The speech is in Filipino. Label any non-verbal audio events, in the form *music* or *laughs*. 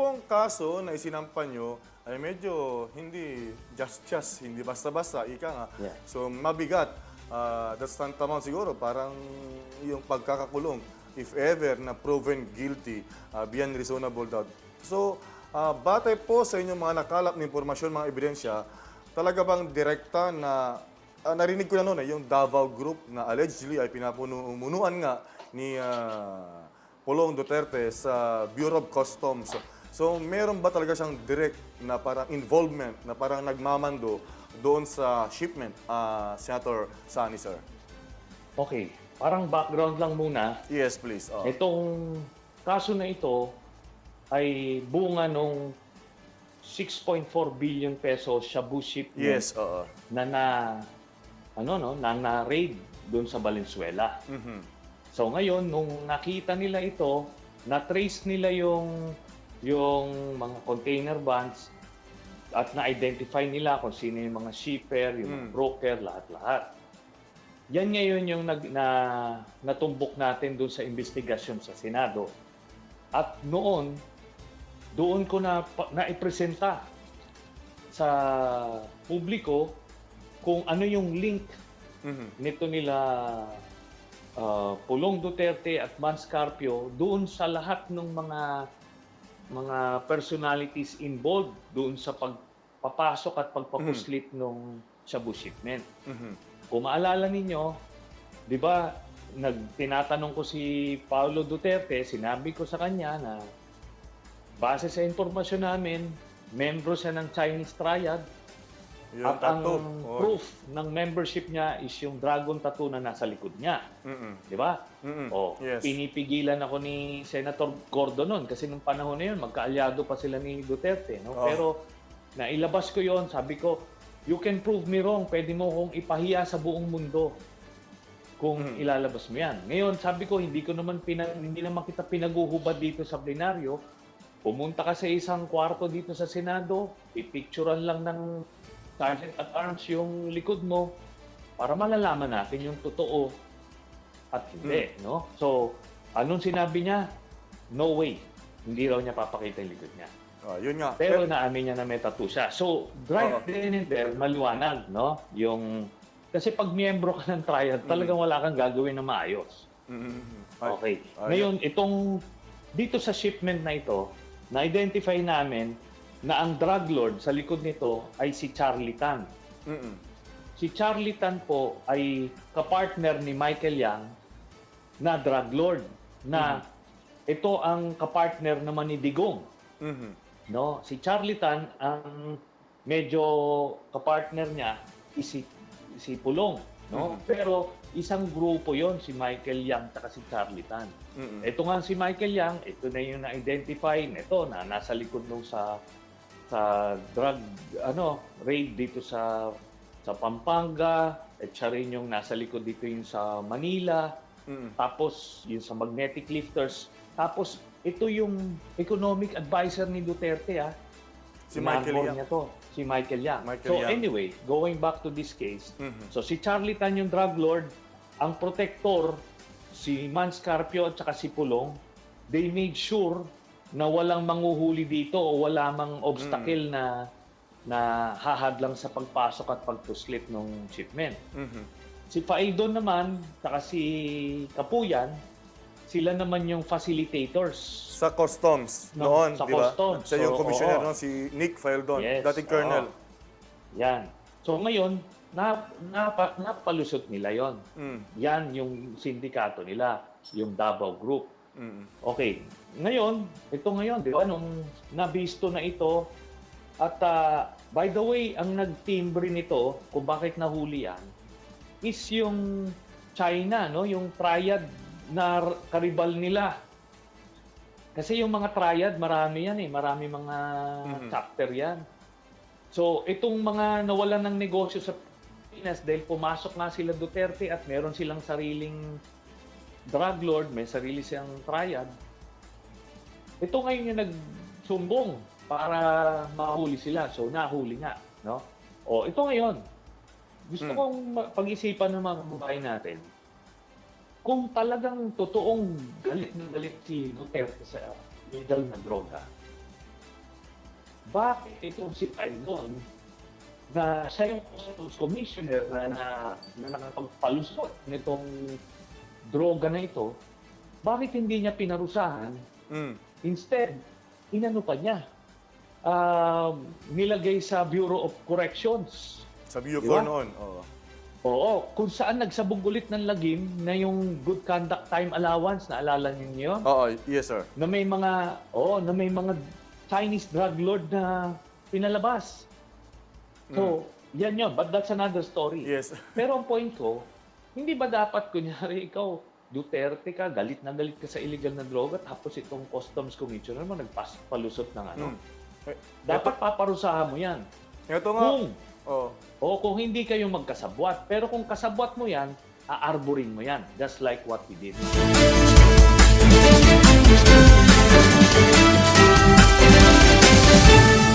pong kaso na isinampan nyo ay medyo hindi just-just, hindi basta-basta, ika nga. Yeah. So, mabigat. Uh, that's tantamang siguro, parang yung pagkakakulong, if ever na proven guilty, uh, beyond reasonable doubt. So, uh, batay po sa inyong mga nakalap na impormasyon, mga ebidensya, talaga bang direkta na Ah, narinig ko na noon eh, yung Davao Group na allegedly ay pinapunuan nga ni ah, Pulong Duterte sa Bureau of Customs. So, meron ba talaga siyang direct na parang involvement, na parang nagmamando doon sa shipment, ah, Senator Sani, sir? Okay, parang background lang muna. Yes, please. Oh. Itong kaso na ito ay bunga nung 6.4 billion pesos shabu shipment Yes, oo. na na ano no, na na-raid doon sa Valenzuela. Mhm. So ngayon nung nakita nila ito, na-trace nila yung yung mga container vans at na-identify nila kung sino yung mga shipper, yung Mm. broker, lahat-lahat. Yan ngayon yung nag, na, natumbok natin doon sa investigasyon sa Senado. At noon, doon ko na na-ipresenta sa publiko kung ano yung link Mhm. nito nila ah, Pulong Duterte at Mans Carpio doon sa lahat ng mga mga personalities involved doon sa pagpapasok at pagpapuslit ng shabu shipment. Mhm. Kung maalala ninyo, 'di ba, nag tinatanong ko si Paulo Duterte, sinabi ko sa kanya na base sa impormasyon namin, membro siya ng Chinese Triad Yung at ang tattoo. Oh. proof ng membership niya is yung dragon tattoo na nasa likod niya. Mhm. Di ba? Mhm. O, Yes. pinipigilan ako ni Senator Gordo noon kasi nung panahon na yun, magkaalyado pa sila ni Duterte. No? Oh. Pero nailabas ko yon sabi ko, you can prove me wrong, pwede mo kong ipahiya sa buong mundo kung Mhm. ilalabas mo yan. Ngayon, sabi ko, hindi ko naman pina, hindi naman kita pinaguhubad dito sa plenaryo. Pumunta ka sa isang kwarto dito sa Senado, pipicturean lang ng Sergeant at Arms yung likod mo para malalaman natin yung totoo at hindi, no? So, anong sinabi niya? No way. Hindi raw niya papakita yung likod niya. Ah, yun nga. Pero naamin niya na may tattoo siya. So, right Oo. then and there, maliwanag, no? Yung, kasi pag miyembro ka ng triad, talagang wala kang gagawin na maayos. Mhm. Ay- Okay. ay- Ngayon, itong, dito sa shipment na ito, na-identify namin na ang drug lord sa likod nito ay si Charlie Tan. Mhm. Si Charlie Tan po ay kapartner ni Michael Yang na drug lord na ito ang kapartner naman ni Digong. Mhm. No, si Charlie Tan ang medyo kapartner niya is si, si Pulong, no? Mhm. Pero isang grupo 'yon si Michael Yang at si Charlie Tan. Mhm. Ito nga si Michael Yang, ito na yung na-identify nito na nasa likod nung sa sa drug ano raid dito sa sa Pampanga at siya rin yung nasa likod dito yung sa Manila Mhm. tapos yung sa magnetic lifters tapos ito yung economic advisor ni Duterte ah Si Michael Yang. niya to si Michael Yang Michael so Yang. anyway going back to this case Mhm. So si Charlie Tan yung drug lord, ang protector si Man Scarpio at saka si Pulong, they made sure na walang manguhuli dito o wala mang obstacle Mm. na na hahadlang sa pagpasok at pagpuslit ng shipment. Mhm. Si Faidon naman, saka si Kapuyan, sila naman yung facilitators. Sa customs No, noon, sa di ba? customs. Siya yung So, commissioner oo. noon, si Nick Faildon, Yes, dating colonel. oo. Yan. So ngayon, na, napa, napalusot nila yon. Mm. Yan yung sindikato nila, yung Davao Group. Mm. Okay, ngayon, ito ngayon, di ba, nung nabisto na ito, at ah, by the way, ang nagtimbre nito, kung bakit nahuli yan, is yung China, no? yung triad na karibal nila. Kasi yung mga triad, marami yan eh, marami mga Mhm. chapter yan. So, itong mga nawalan ng negosyo sa Pilipinas dahil pumasok nga sila Duterte at meron silang sariling drug lord, may sarili siyang triad. Ito ngayon yung nagsumbong para mahuli sila. So, nahuli nga. No? O, ito ngayon. Gusto Hmm. kong pag-isipan ng mga kababayan natin kung talagang totoong galit na galit si Duterte sa legal na droga, bakit itong si Pangdon na siya yung Commissioner na, na, na nakapagpalusot nitong droga na ito, bakit hindi niya pinarusahan? Mm. Instead, inano pa niya? Um, nilagay sa Bureau of Corrections. Sa view Di ko ba? noon. Oo. Oo, kung saan nagsabog ulit ng lagim na yung good conduct time allowance, naalala niyo yun? Oo, yes sir. Na may mga, oo, na may mga Chinese drug lord na pinalabas. So, yan yun. But that's another story. Yes. *laughs* Pero ang point ko, hindi ba dapat, kunyari, ikaw, Duterte ka, galit na galit ka sa illegal na droga, tapos itong customs commissioner mo nagpalusot ng ano. Mm. Eh, Dapat paparusahan mo yan. Ito nga. Kung, Oh. o kung hindi kayo magkasabwat. Pero kung kasabwat mo yan, aarborin mo yan. Just like what we did.